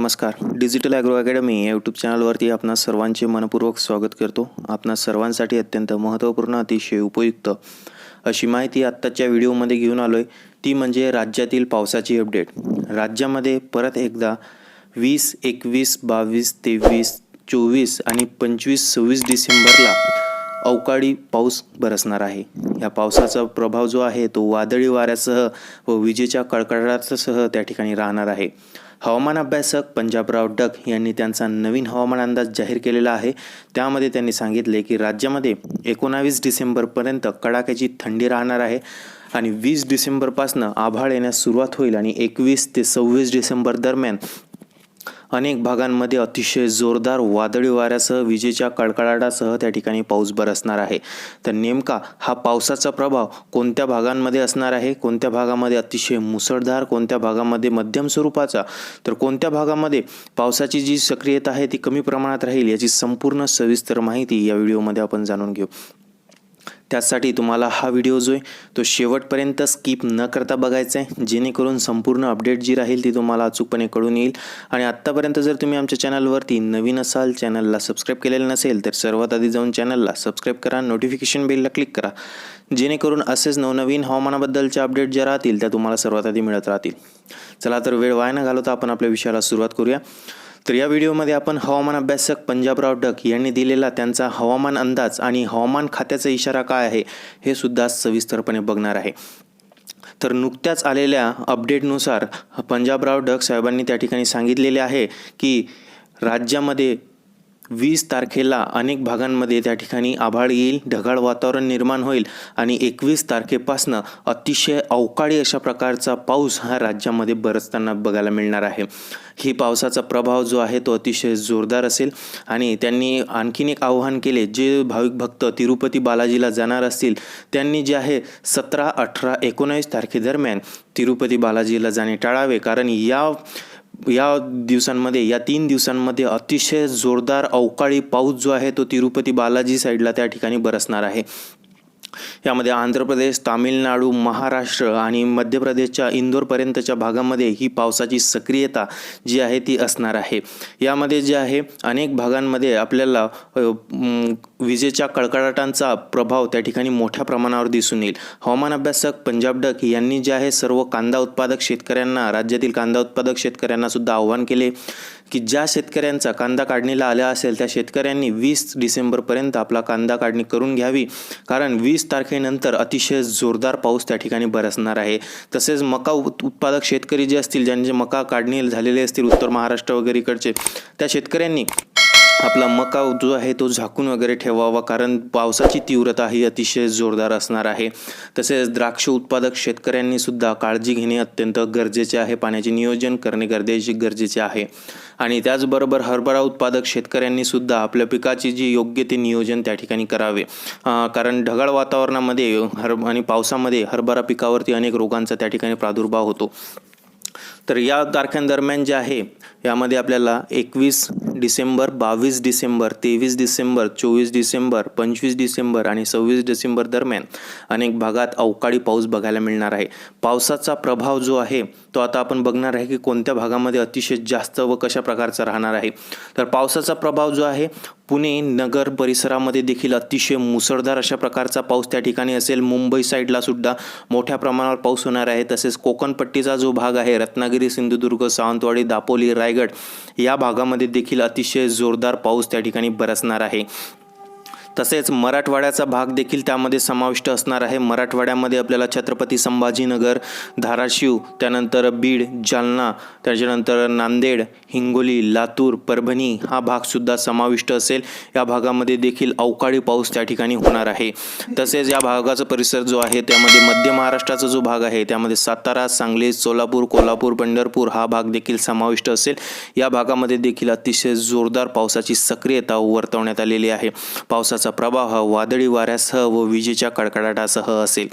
नमस्कार. Digital agro academy या YouTube चॅनलवरती आपणा सर्वांचे मनपूर्वक स्वागत करतो. आपणा सर्वांसाठी अत्यंत महत्त्वपूर्ण अतिशय उपयुक्त अशी माहिती आत्ताच्या व्हिडिओमध्ये घेऊन आलो आहे ती म्हणजे राज्यातील पावसाची अपडेट राज्यामध्ये परत एकदा वीस एकवीस बावीस तेवीस चोवीस आणि पंचवीस सव्वीस डिसेंबरला अवकाळी पाऊस बरसणार आहे. या पावसाचा प्रभाव जो आहे तो वादळी वाऱ्यासह व विजेच्या कडकडाटासह त्या ठिकाणी राहणार आहे. हवामान अभ्यासक पंजाबराव डक यांनी त्यांचा नवीन हवामान अंदाज जाहीर केलेला आहे. त्यामध्ये त्यांनी सांगितले की राज्यामध्ये एकोणावीस डिसेंबरपर्यंत कडाक्याची थंडी राहणार आहे आणि वीस डिसेंबरपासनं आभाळ येण्यास सुरुवात होईल आणि एकवीस ते सव्वीस डिसेंबर दरम्यान अनेक भागांमध्ये अतिशय जोरदार वादळी वाऱ्यासह विजेच्या कडकडाटासह त्या ठिकाणी पाऊस बरसणार आहे. तर नेमका हा पावसाचा प्रभाव कोणत्या भागांमध्ये असणार आहे? कोणत्या भागामध्ये अतिशय मुसळधार कोणत्या भागामध्ये मध्यम स्वरूपाचा? तर कोणत्या भागामध्ये पावसाची जी सक्रियता आहे ती कमी प्रमाणात राहील याची संपूर्ण सविस्तर माहिती या व्हिडिओमध्ये आपण जाणून घेऊ. त्यासाठी तुम्हाला हा व्हिडिओ जो आहे तो शेवटपर्यंत स्किप न करता बघायचा आहे. जेणेकरून संपूर्ण अपडेट जी राहील ती तुम्हाला अचूकपणे कळून येईल. आणि आत्तापर्यंत जर तुम्ही आमच्या चॅनलवरती नवीन असाल चॅनलला सबस्क्राईब केलेलं नसेल तर सर्वात आधी जाऊन चॅनलला सबस्क्राईब करा नोटिफिकेशन बेलला क्लिक करा. जेणेकरून असेच नवनवीन हवामानाबद्दलच्या अपडेट ज्या राहतील त्या तुम्हाला सर्वात आधी मिळत राहतील. चला तर वेळ वाया न घालवता आपण आपल्या विषयाला सुरुवात करूया. तर या व्हिडिओमध्ये आपण हवामान अभ्यासक पंजाबराव डक यांनी दिलेला त्यांचा हवामान अंदाज आणि हवामान खात्याचा इशारा काय आहे हे सुद्धा सविस्तरपणे बघणार आहे. तर नुकत्याच आलेल्या अपडेटनुसार पंजाबराव डक साहेबांनी त्या ठिकाणी सांगितलेले आहे की राज्यामध्ये वीस तारखेला अनेक भागांमध्ये त्या ठिकाणी आभाळ येईल ढगाळ वातावरण निर्माण होईल आणि एकवीस तारखेपासनं अतिशय अवकाळी अशा प्रकारचा पाऊस हा राज्यामध्ये बरसताना बघायला मिळणार आहे. ही पावसाचा प्रभाव जो आहे तो अतिशय जोरदार असेल आणि त्यांनी आणखीन एक आव्हान केले जे भाविक भक्त तिरुपती बालाजीला जाणार असतील त्यांनी जे आहे सतरा अठरा एकोणावीस तारखेदरम्यान तिरुपती बालाजीला जाणे टाळावे. कारण या या दिवसांमध्ये या तीन दिवसांमध्ये अतिशय जोरदार अवकाळी पाऊस जो आहे तो तिरुपती बालाजी साईडला त्या ठिकाणी बरसणार आहे. यामध्ये आंध्र प्रदेश तामिळनाडू महाराष्ट्र आणि मध्य प्रदेशच्या इंदोरपर्यंतच्या भागामध्ये ही पावसाची सक्रियता जी आहे ती असणार आहे. यामध्ये जे आहे अनेक भागांमध्ये आपल्याला विजेच्या कडकडाटांचा प्रभाव त्या ठिकाणी मोठ्या प्रमाणावर दिसून येईल. हवामान अभ्यासक पंजाब डक यांनी जे आहे सर्व कांदा उत्पादक शेतकऱ्यांना राज्यातील कांदा उत्पादक शेतकऱ्यांना सुद्धा आव्हान केले. की ज्या शेतकऱ्यांचा कांदा काढणीला आला असेल त्या शेतकऱ्यांनी वीस डिसेंबरपर्यंत आपला कांदा काढणी करून घ्यावी. कारण वीस तारखेनंतर अतिशय जोरदार पाऊस त्या ठिकाणी बरसणार आहे. तसेच मका उत्पादक शेतकरी जे असतील ज्यांचे मका काढणी झालेले असतील उत्तर महाराष्ट्र वगैरे इकडचे त्या शेतकऱ्यांनी आपला मका जो आहे तो झाकून वगैरे ठेवावा कारण पावसाची तीव्रता ही अतिशय जोरदार असणार आहे. तसेच द्राक्ष उत्पादक शेतकऱ्यांनी सुद्धा काळजी घेणे अत्यंत गरजेचे आहे. पाण्याचे नियोजन करणे गरजेचे गरजेचे आहे. आणि त्याचबरोबर हरभरा उत्पादक शेतकऱ्यांनी सुद्धा आपल्या पिकाची जी योग्य ते नियोजन त्या ठिकाणी करावे. कारण ढगाळ वातावरणामध्ये हर आणि पावसामध्ये हरभरा पिकावरती अनेक रोगांचा त्या ठिकाणी प्रादुर्भाव होतो. तर या तारखांदरम्यान जे आहे यामध्ये आपल्याला एकवीस डिसेंबर बावीस डिसेंबर तेवीस डिसेंबर चोवीस डिसेंबर पंचवीस डिसेंबर आणि सव्वीस डिसेंबर दरम्यान अनेक भागात अवकाळी पाऊस बघायला मिळणार आहे. पावसाचा प्रभाव जो आहे तो आता आपण बघणार आहे की कोणत्या भागामध्ये अतिशय जास्त व कशा प्रकारचा राहणार आहे. तर पावसाचा प्रभाव जो आहे पुणे नगर परिसरामध्ये देखील अतिशय मुसळधार अशा प्रकारचा पाऊस त्या ठिकाणी असेल. मुंबई साईडला सुद्धा मोठ्या प्रमाणावर पाऊस होणार आहे. तसेच कोकणपट्टीचा जो भाग आहे रत्नागिरी सिंधुदुर्ग सावंतवाडी दापोली रायगड या भागामध्ये देखील अतिशय जोरदार पाऊस त्या ठिकाणी बरसणार आहे. तसेच मराठवाड्याचा भाग देखील त्यामध्ये समाविष्ट असणार आहे. मराठवाड्यामध्ये आपल्याला छत्रपती संभाजीनगर धाराशिव त्यानंतर बीड जालना त्याच्यानंतर नांदेड हिंगोली लातूर परभणी हा भागसुद्धा समाविष्ट असेल. या भागामध्ये देखील अवकाळी पाऊस त्या ठिकाणी होणार आहे. तसेच या भागाचा परिसर जो आहे त्यामध्ये मध्य महाराष्ट्राचा जो भाग आहे त्यामध्ये सातारा सांगली सोलापूर कोल्हापूर पंढरपूर हा भाग देखील समाविष्ट असेल. या भागामध्ये देखील अतिशय जोरदार पावसाची सक्रियता वर्तवण्यात आलेली आहे. पावसाचा प्रभाव वादळी वाऱ्यासह व विजेच्या कडकडाटासह असेल.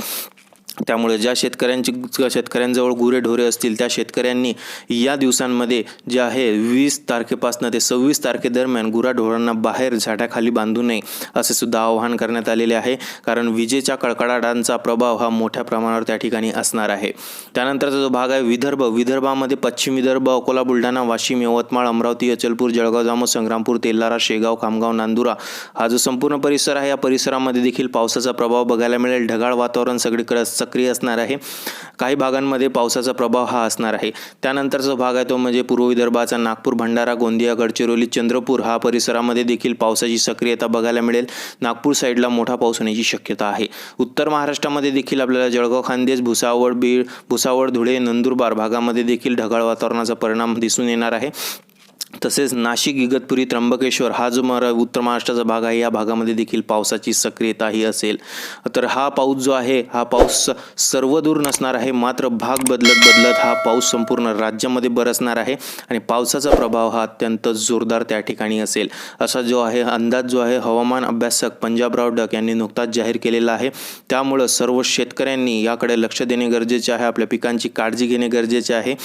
त्यामुळे ज्या शेतकऱ्यांची शेतकऱ्यांजवळ गुरेढोरे असतील त्या शेतकऱ्यांनी या दिवसांमध्ये जे आहे वीस तारखेपासून ते सव्वीस तारखेदरम्यान गुराढोरांना बाहेर झाडाखाली बांधू नये असे सुद्धा आवाहन करण्यात आलेले आहे. कारण विजेच्या कडकडाटांचा प्रभाव हा मोठ्या प्रमाणावर त्या ठिकाणी असणार आहे. त्यानंतरचा जो भाग आहे विदर्भ. विदर्भामध्ये पश्चिम विदर्भ अकोला बुलढाणा वाशिम यवतमाळ अमरावती अचलपूर जळगाव जामोद संग्रामपूर तेल्लारा शेगाव खामगाव नांदुरा हा जो संपूर्ण परिसर आहे या परिसरामध्ये देखील पावसाचा प्रभाव बघायला मिळेल. ढगाळ वातावरण सगळीकडे सक्रिय असणार आहे. काही भागांमध्ये पावसाचा प्रभाव हा असणार आहे. त्यानंतरचा भाग आहे तो म्हणजे पूर्व विदर्भाचा नागपूर भंडारा गोंदिया गडचिरोली चंद्रपूर. हा परिसरामध्ये देखील पावसाची सक्रियता बघायला मिळेल. नागपूर साईडला मोठा पाऊस होण्याची शक्यता आहे. उत्तर महाराष्ट्रामध्ये देखील आपल्याला जळगाव खानदेश भुसावळ बीड भुसावळ धुळे नंदुरबार भागामध्ये देखील ढगाळ वातावरणाचा परिणाम दिसून येणार आहे. तसेच नाशिक इगतपुरी त्र्यंबकेश्वर हा जो मरा उत्तर महाराष्ट्राचा भाग आहे या भागामध्ये देखील पावसाची सक्रियता ही असेल. तर हा पाऊस जो आहे हा पाऊस सर्व दूर नसणार आहे मात्र भाग बदलत बदलत हा पाऊस संपूर्ण राज्यामध्ये बरसणार आहे आणि पावसाचा प्रभाव हा अत्यंत जोरदार त्या ठिकाणी असेल. असा जो आहे अंदाज जो आहे हवामान अभ्यासक पंजाबराव डक यांनी नुकताच जाहीर केलेला आहे. त्यामुळं सर्व शेतकऱ्यांनी याकडे लक्ष देणे गरजेचे आहे आपल्या पिकांची काळजी घेणे गरजेचे आहे.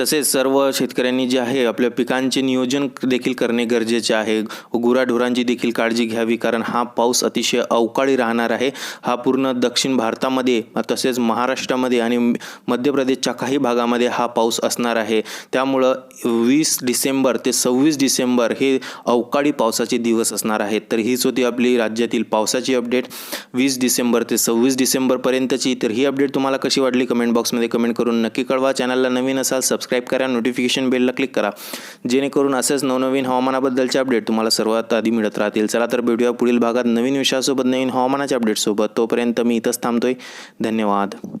तसेच सर्व शेतकऱ्यांनी जे आहे आपल्या पिकांचे नियोजन देखील करणे गरजेचे आहे. गुराढोरांची देखील काळजी घ्यावी कारण हा पाऊस अतिशय अवकाळी राहणार आहे. हा पूर्ण दक्षिण भारतामध्ये तसेच महाराष्ट्रामध्ये आणि मध्य प्रदेशच्या काही भागामध्ये हा पाऊस असणार आहे. त्यामुळं वीस डिसेंबर ते सव्वीस डिसेंबर हे अवकाळी पावसाचे दिवस असणार आहेत. तर हीच होती आपली राज्यातील पावसाची अपडेट. वीस डिसेंबर ते सव्वीस डिसेंबरपर्यंतची तर ही अपडेट तुम्हाला कशी वाटली? कमेंट बॉक्समध्ये कमेंट करून नक्की कळवा. चॅनलला नवीन असाल सबस्क्राईब करा नोटिफिकेशन बेलला क्लिक करा. जेणेकरून असेच नवनवीन हवामानाबद्दलचे अपडेट तुम्हाला सर्वात आधी मिळत राहतील. चला तर भेटूया पुढील भागात नवीन विषयासोबत नवीन हवामानाच्या अपडेटसोबत तोपर्यंत मी इथंच थांबतोय. धन्यवाद.